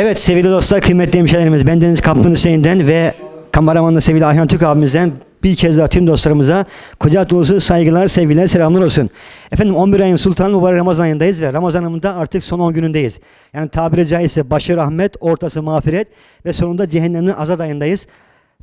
Evet sevgili dostlar, kıymetli hemşehrilerimiz ben Deniz Kaptan Hüseyin'den ve kameramanla sevgili Ayhan Türk abimizden bir kez daha tüm dostlarımıza kucak dolusu saygılar, sevgiler, selamlar olsun. Efendim 11 ayın sultanı mübarek Ramazan ayındayız ve Ramazan ayında artık son 10 günündeyiz. Yani tabiri caizse başı rahmet, ortası mağfiret ve sonunda cehennemin azad ayındayız.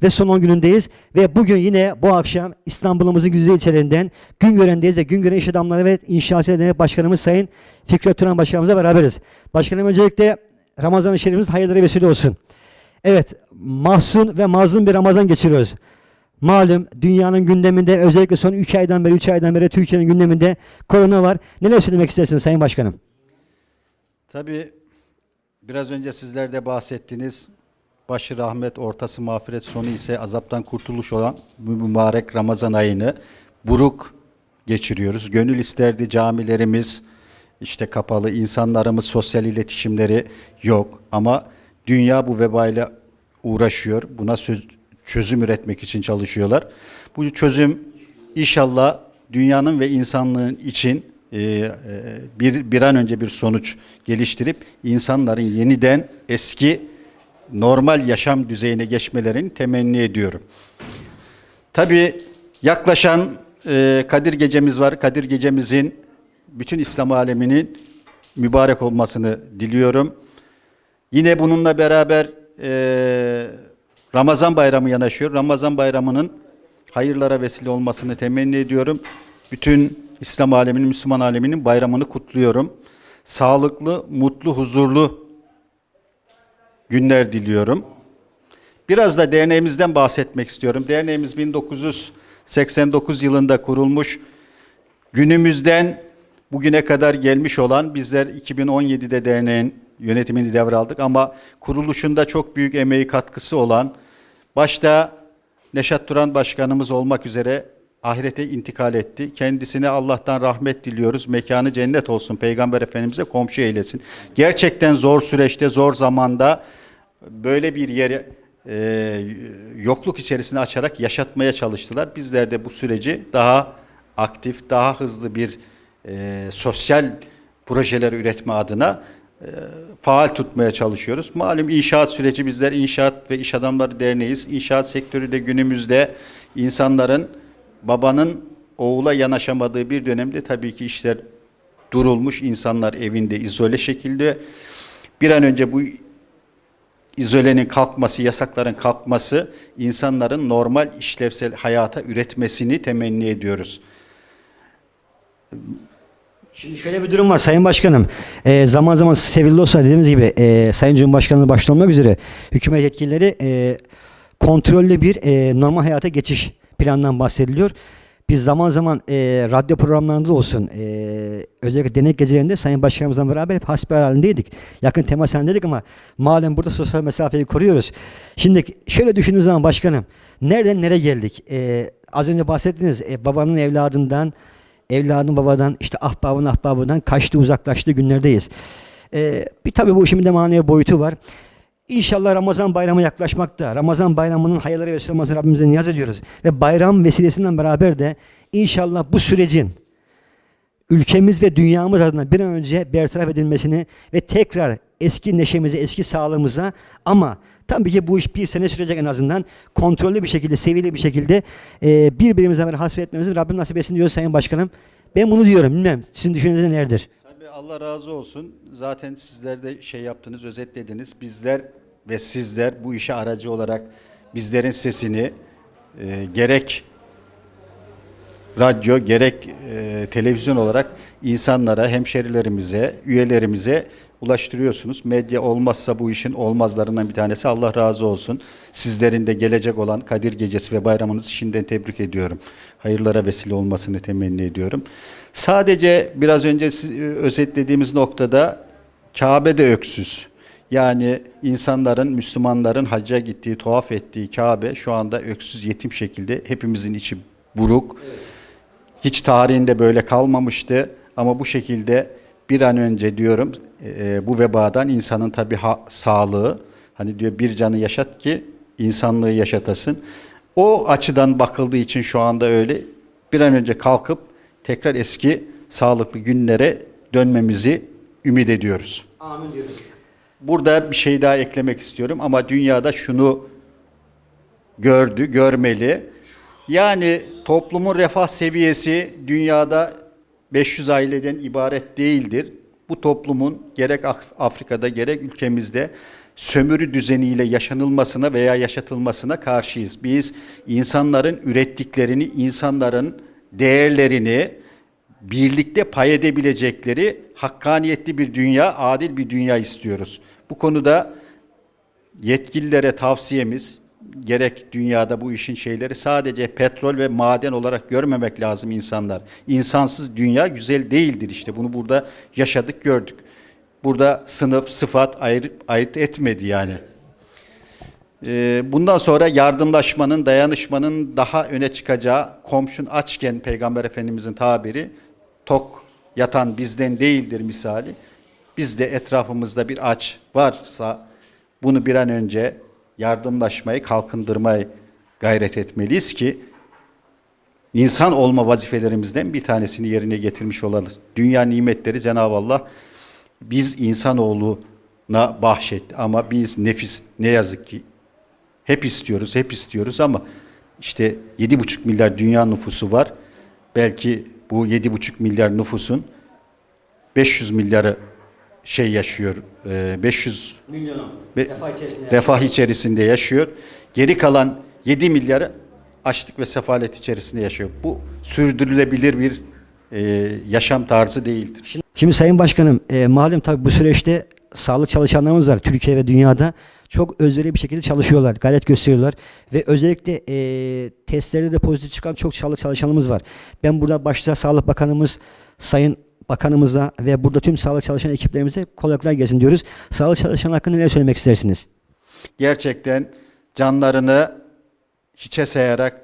Ve son 10 günündeyiz ve bugün yine bu akşam İstanbul'umuzun güzel ilçelerinden Güngören'deyiz ve Güngören İş Adamları ve İnşaatçılar Derneği Başkanımız Sayın Fikret Turan Başkanımızla beraberiz. Başkanım öncelikle Ramazan-ı Şerifimiz hayırlara vesile olsun. Evet, mahzun ve mazlum bir Ramazan geçiriyoruz. Malum dünyanın gündeminde özellikle son 3 aydan beri 3 aydan beri Türkiye'nin gündeminde korona var. Neler söylemek istersiniz Sayın Başkanım? Tabii biraz önce sizler de bahsettiniz. Başı rahmet, ortası mağfiret, sonu ise azaptan kurtuluş olan mübarek Ramazan ayını buruk geçiriyoruz. Gönül isterdi camilerimiz işte kapalı, insanlarımız sosyal iletişimleri yok ama dünya bu vebayla uğraşıyor. Buna söz, çözüm üretmek için çalışıyorlar. Bu çözüm inşallah dünyanın ve insanlığın için e, e, bir, bir an önce bir sonuç geliştirip insanların yeniden eski normal yaşam düzeyine geçmelerini temenni ediyorum. Tabii yaklaşan e, Kadir Gecemiz var. Kadir Gecemizin bütün İslam aleminin mübarek olmasını diliyorum. Yine bununla beraber e, Ramazan bayramı yanaşıyor. Ramazan bayramının hayırlara vesile olmasını temenni ediyorum. Bütün İslam aleminin, Müslüman aleminin bayramını kutluyorum. Sağlıklı, mutlu, huzurlu günler diliyorum. Biraz da derneğimizden bahsetmek istiyorum. Derneğimiz 1989 yılında kurulmuş. Günümüzden bugüne kadar gelmiş olan bizler 2017'de derneğin yönetimini devraldık ama kuruluşunda çok büyük emeği katkısı olan başta Neşat Turan Başkanımız olmak üzere ahirete intikal etti. Kendisine Allah'tan rahmet diliyoruz. Mekanı cennet olsun. Peygamber Efendimiz'e komşu eylesin. Gerçekten zor süreçte, zor zamanda böyle bir yeri e, yokluk içerisine açarak yaşatmaya çalıştılar. Bizler de bu süreci daha aktif, daha hızlı bir e, sosyal projeler üretme adına e, faal tutmaya çalışıyoruz. Malum inşaat süreci bizler İnşaat ve İş Adamları Derneği'yiz. İnşaat sektörü de günümüzde insanların babanın oğula yanaşamadığı bir dönemde tabii ki işler durulmuş. insanlar evinde izole şekilde bir an önce bu izolenin kalkması, yasakların kalkması insanların normal işlevsel hayata üretmesini temenni ediyoruz. Şimdi şöyle bir durum var Sayın Başkanım. Ee, zaman zaman sevgili dostlar dediğimiz gibi e, Sayın Cumhurbaşkanı başta olmak üzere hükümet yetkilileri e, kontrollü bir e, normal hayata geçiş planından bahsediliyor. Biz zaman zaman e, radyo programlarında da olsun e, özellikle denek gecelerinde Sayın Başkanımızla beraber hep hasbihal halindeydik. Yakın temas halindeydik ama malum burada sosyal mesafeyi koruyoruz. Şimdi şöyle düşündüğünüz zaman başkanım nereden nereye geldik? E, az önce bahsettiniz e, babanın evladından evladın babadan işte ahbabın ahbabından kaçtı uzaklaştığı günlerdeyiz. Ee, bir tabii bu işin de manevi boyutu var. İnşallah Ramazan bayramı yaklaşmakta. Ramazan bayramının hayırları vesile olmasını Rabbimize niyaz ediyoruz. Ve bayram vesilesinden beraber de inşallah bu sürecin ülkemiz ve dünyamız adına bir an önce bertaraf edilmesini ve tekrar eski neşemize, eski sağlığımıza ama tabii ki bu iş bir sene sürecek en azından kontrollü bir şekilde, seviyeli bir şekilde e, birbirimize böyle hasbet etmemizi Rabbim nasip etsin diyor Sayın Başkanım. Ben bunu diyorum, bilmem sizin düşünceniz nelerdir? Tabii Allah razı olsun. Zaten sizler de şey yaptınız, özetlediniz. Bizler ve sizler bu işe aracı olarak bizlerin sesini e, gerek radyo gerek e, televizyon olarak insanlara, hemşerilerimize, üyelerimize ulaştırıyorsunuz. Medya olmazsa bu işin olmazlarından bir tanesi. Allah razı olsun. Sizlerin de gelecek olan Kadir Gecesi ve bayramınızı şimdiden tebrik ediyorum. Hayırlara vesile olmasını temenni ediyorum. Sadece biraz önce siz- özetlediğimiz noktada Kabe de öksüz. Yani insanların, Müslümanların hacca gittiği, tuhaf ettiği Kabe şu anda öksüz yetim şekilde hepimizin içi buruk. Hiç tarihinde böyle kalmamıştı ama bu şekilde bir an önce diyorum e, bu vebadan insanın tabi sağlığı hani diyor bir canı yaşat ki insanlığı yaşatasın. O açıdan bakıldığı için şu anda öyle bir an önce kalkıp tekrar eski sağlıklı günlere dönmemizi ümit ediyoruz. Amin diyoruz. Burada bir şey daha eklemek istiyorum ama dünyada şunu gördü, görmeli. Yani toplumun refah seviyesi dünyada 500 aileden ibaret değildir. Bu toplumun gerek Af- Afrika'da gerek ülkemizde sömürü düzeniyle yaşanılmasına veya yaşatılmasına karşıyız. Biz insanların ürettiklerini, insanların değerlerini birlikte pay edebilecekleri hakkaniyetli bir dünya, adil bir dünya istiyoruz. Bu konuda yetkililere tavsiyemiz gerek dünyada bu işin şeyleri sadece petrol ve maden olarak görmemek lazım insanlar. İnsansız dünya güzel değildir işte. Bunu burada yaşadık, gördük. Burada sınıf, sıfat ayırt, ayırt etmedi yani. Ee, Bundan sonra yardımlaşmanın, dayanışmanın daha öne çıkacağı komşun açken Peygamber Efendimizin tabiri tok yatan bizden değildir misali. Biz de etrafımızda bir aç varsa bunu bir an önce yardımlaşmayı, kalkındırmayı gayret etmeliyiz ki insan olma vazifelerimizden bir tanesini yerine getirmiş olalım. Dünya nimetleri Cenab-ı Allah biz insanoğluna bahşetti ama biz nefis ne yazık ki hep istiyoruz, hep istiyoruz ama işte 7,5 milyar dünya nüfusu var. Belki bu 7,5 milyar nüfusun 500 milyarı şey yaşıyor, e, 500 Milyonum. Ve- refah içerisinde. refah içerisinde yaşıyor. Geri kalan 7 milyarı açlık ve sefalet içerisinde yaşıyor. Bu sürdürülebilir bir e, yaşam tarzı değildir. Şimdi Sayın Başkanım, e, malum tabii bu süreçte sağlık çalışanlarımız var Türkiye ve dünyada. Çok özverili bir şekilde çalışıyorlar, gayret gösteriyorlar. Ve özellikle e, testlerde de pozitif çıkan çok sağlık çalışanımız var. Ben burada başta Sağlık Bakanımız, Sayın Bakanımıza ve burada tüm sağlık çalışan ekiplerimize kolaylıklar gelsin diyoruz. Sağlık çalışan hakkında neler söylemek istersiniz? Gerçekten canlarını hiçe sayarak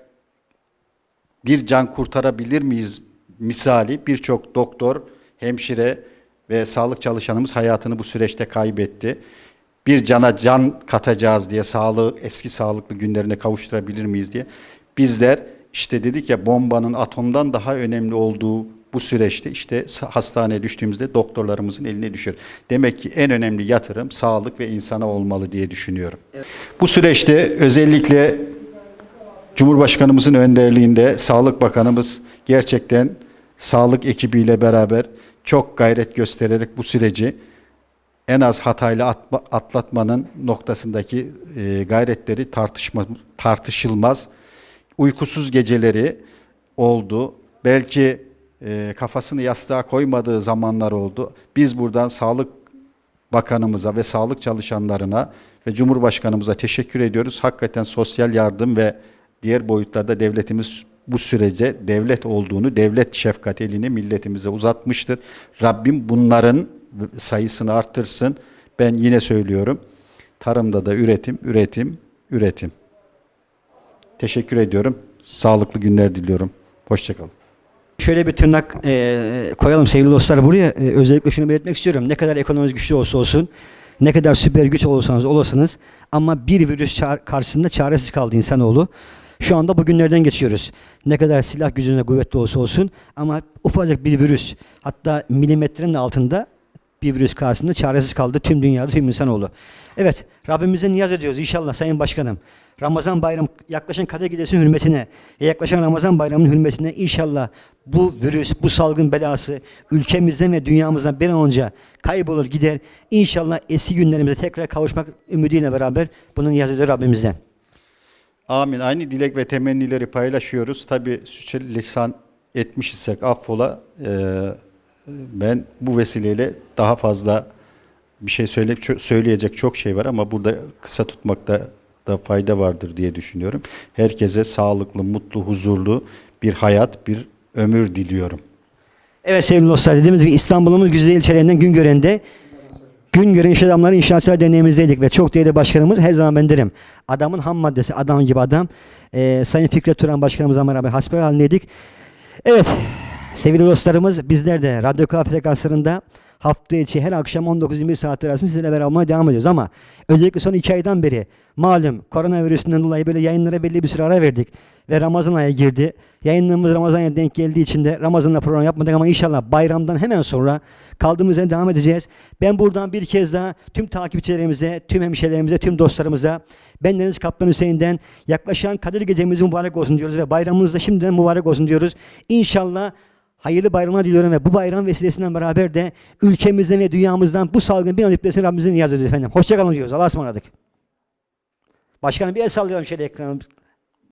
bir can kurtarabilir miyiz misali birçok doktor, hemşire ve sağlık çalışanımız hayatını bu süreçte kaybetti. Bir cana can katacağız diye sağlığı eski sağlıklı günlerine kavuşturabilir miyiz diye. Bizler işte dedik ya bombanın atomdan daha önemli olduğu bu süreçte işte hastaneye düştüğümüzde doktorlarımızın eline düşüyor. Demek ki en önemli yatırım sağlık ve insana olmalı diye düşünüyorum. Bu süreçte özellikle Cumhurbaşkanımızın önderliğinde Sağlık Bakanımız gerçekten sağlık ekibiyle beraber çok gayret göstererek bu süreci en az hatayla atma- atlatmanın noktasındaki e, gayretleri tartışma, tartışılmaz. Uykusuz geceleri oldu. Belki e, kafasını yastığa koymadığı zamanlar oldu. Biz buradan Sağlık Bakanımıza ve sağlık çalışanlarına ve Cumhurbaşkanımıza teşekkür ediyoruz. Hakikaten sosyal yardım ve diğer boyutlarda devletimiz bu sürece devlet olduğunu, devlet şefkat elini milletimize uzatmıştır. Rabbim bunların sayısını arttırsın. Ben yine söylüyorum. Tarımda da üretim, üretim, üretim. Teşekkür ediyorum. Sağlıklı günler diliyorum. Hoşçakalın. Şöyle bir tırnak e, koyalım sevgili dostlar buraya. E, özellikle şunu belirtmek istiyorum. Ne kadar ekonomimiz güçlü olsa olsun, ne kadar süper güç olursanız olursanız ama bir virüs ça- karşısında çaresiz kaldı insanoğlu. Şu anda bugünlerden geçiyoruz. Ne kadar silah gücüne kuvvetli olsa olsun ama ufacık bir virüs hatta milimetrenin altında bir virüs karşısında çaresiz kaldı tüm dünyada tüm insanoğlu. Evet Rabbimize niyaz ediyoruz inşallah Sayın Başkanım. Ramazan bayramı yaklaşan Kadir Gecesi hürmetine ve yaklaşan Ramazan bayramının hürmetine inşallah bu virüs, bu salgın belası ülkemizden ve dünyamızdan bir an önce kaybolur gider. İnşallah eski günlerimize tekrar kavuşmak ümidiyle beraber bunu niyaz ediyor Rabbimizden. Amin. Aynı dilek ve temennileri paylaşıyoruz. Tabi suçu lisan etmiş isek affola. Ee, ben bu vesileyle daha fazla bir şey söyle, söyleyecek çok şey var ama burada kısa tutmakta da fayda vardır diye düşünüyorum. Herkese sağlıklı, mutlu, huzurlu bir hayat, bir ömür diliyorum. Evet sevgili dostlar dediğimiz gibi İstanbul'un güzel ilçelerinden Güngören'de Güngören İş Adamları İnşaatçılar Derneğimizdeydik ve çok değerli başkanımız her zaman ben derim. Adamın ham maddesi adam gibi adam. Ee, Sayın Fikret Turan başkanımızla beraber hasbel halindeydik. Evet sevgili dostlarımız bizler de Radyo K frekanslarında hafta içi her akşam 19-21 saatler arasında sizlerle beraber olmaya devam ediyoruz ama özellikle son iki aydan beri malum koronavirüsünden dolayı böyle yayınlara belli bir süre ara verdik ve Ramazan ayı girdi. Yayınlarımız Ramazan ayına denk geldiği için de Ramazan'da program yapmadık ama inşallah bayramdan hemen sonra kaldığımız yerden devam edeceğiz. Ben buradan bir kez daha tüm takipçilerimize, tüm hemşehrilerimize, tüm dostlarımıza ben Deniz Kaptan Hüseyin'den yaklaşan Kadir Gecemiz mübarek olsun diyoruz ve bayramımız da şimdiden mübarek olsun diyoruz. İnşallah hayırlı bayramlar diliyorum ve bu bayram vesilesinden beraber de ülkemizden ve dünyamızdan bu salgın bir an ötmesini Rabbimizin niyaz ediyoruz efendim. Hoşçakalın diyoruz. Allah'a ısmarladık. Başkanım bir el sallayalım şöyle ekranı.